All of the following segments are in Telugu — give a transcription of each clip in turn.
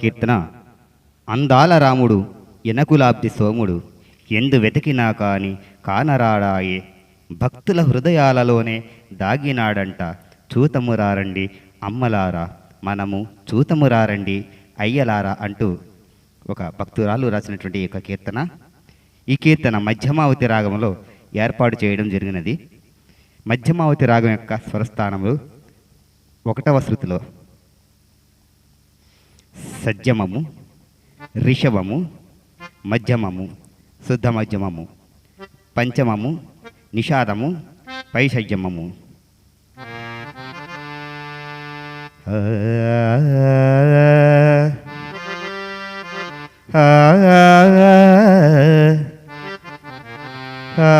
కీర్తన. అందాల రాముడు ఎనకులాబ్ది సోముడు ఎందు వెతికినా కాని కానరాడాయే. భక్తుల హృదయాలలోనే దాగినాడంట చూతమురారండి అమ్మలారా మనము చూతమురారండి అయ్యలారా అంటూ ఒక భక్తురాలు రాసినటువంటి ఒక యొక్క కీర్తన. ఈ కీర్తన మధ్యమావతి రాగంలో ఏర్పాటు చేయడం జరిగినది. మధ్యమావతి రాగం యొక్క స్వరస్థానంలో ఒకటవ శృతిలో సజ్జమము రిషభము మధ్యమము శుద్ధ మధ్యమము పంచమము నిషాదము పైషజ్యమము ఆ,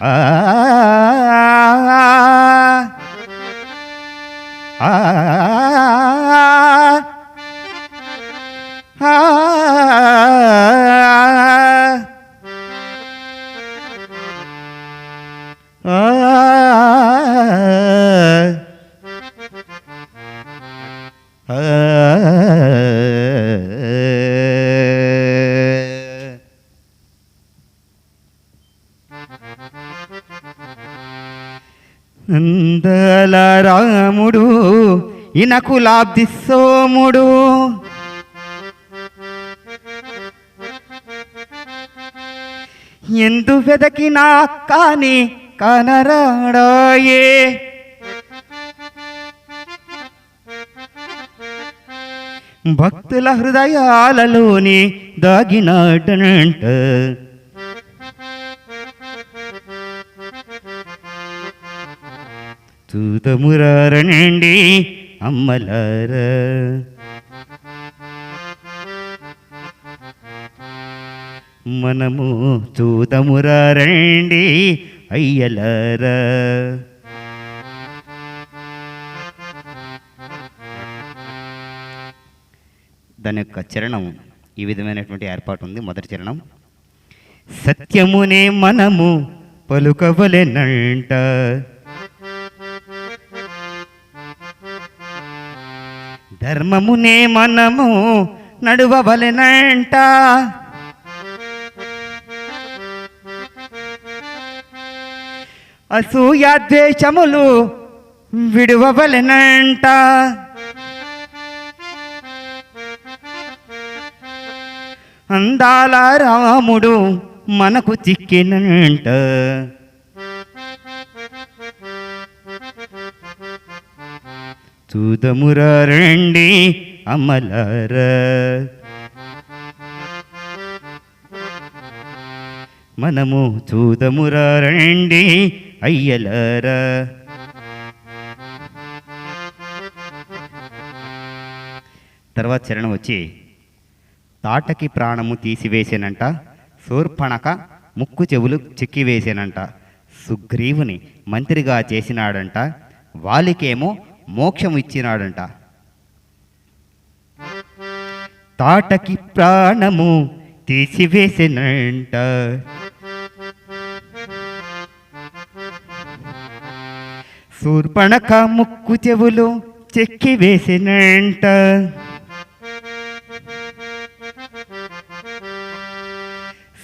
ఆ, ఆ, అందల రాముడు ఇనకులాబ్ది సోముడు. ఎందు వెదకినా కాని కనరాడాయే. భక్తుల హృదయాలలోని దాగినాటనంట చూతమురారణండి అమ్మలార. మనము చూతమురారండి అయ్యలారా. దాని యొక్క చరణం ఈ విధమైనటువంటి ఏర్పాటు ఉంది మొదటి చరణం. సత్యమునే మనము పలుకవలెనంట. ధర్మమునే మనము నడువవలెనంట. అసూయ ద్వేషములు విడువవలెనంట. అందాల రాముడు మనకు చిక్కినంట. చూదమురండి అమలర. మనము చూదమురండి అయ్యలర. తర్వాత చరణం వచ్చి తాటకి ప్రాణము తీసివేసేనంట శూర్పణక ముక్కు చెవులు చిక్కివేసేనంట సుగ్రీవుని మంత్రిగా చేసినాడంట వాలికేమో మోక్షం ఇచ్చినాడంట తాటకి ప్రాణము తీసివేసినంట. శూర్పణక ముక్కు చెవులు చెక్కి వేసినంట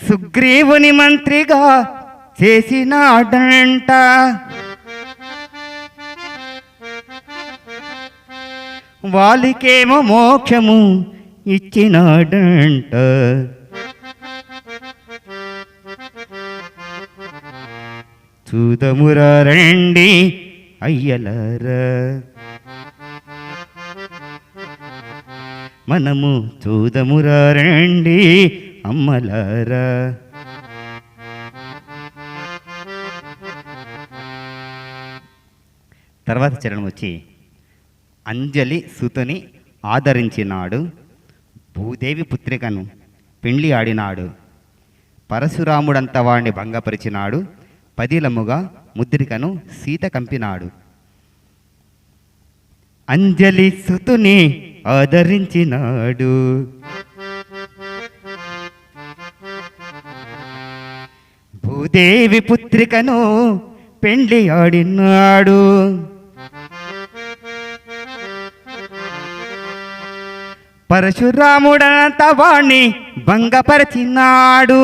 సుగ్రీవుని మంత్రిగా చేసినాడంట. వాళ్ళకేమో మోక్షము ఇచ్చినాడంట. చూదమురండి అయ్యలారా. మనము చూదమురండి అమ్మలారా. తర్వాత చరణం వచ్చి అంజలి సుతుని ఆదరించినాడు. భూదేవి పుత్రికను పెండ్లి ఆడినాడు. పరశురాముడంత వాణ్ణి భంగపరిచినాడు. పదిలముగా ముద్రికను సీత కంపినాడు. అంజలి సుతుని ఆదరించినాడు. భూదేవి పుత్రికను పెండ్లి ఆడినాడు. పరశురాముడంత వాణ్ణి భంగపరిచినాడు.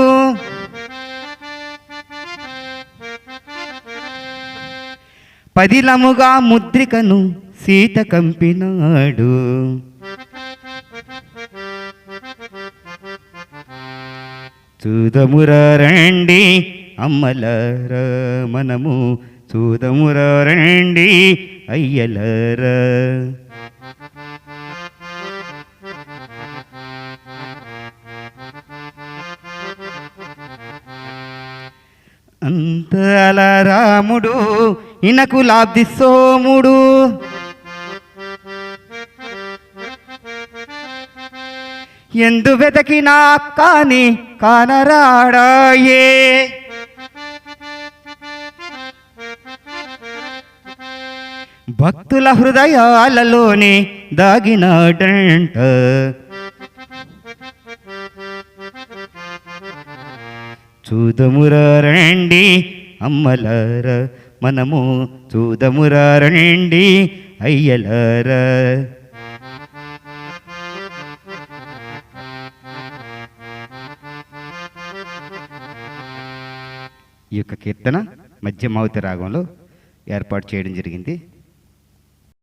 పదిలముగా ముద్రికను సీత కంపినాడు. చూదమురా రండి అమ్మలార మనము చూదమురా రండి అయ్యలారా. అంతల రాముడు ఇనకు లాబ్ది సోముడు. ఎందు వెతకినా కాని కానరాడాయే. భక్తుల హృదయాలలోనే దాగినాడంట. చూదమురండి అమ్మలార మనము చూదమురారండి అయ్యలార. ఈ యొక్క కీర్తన మధ్యమావతి రాగంలో ఏర్పాటు చేయడం జరిగింది.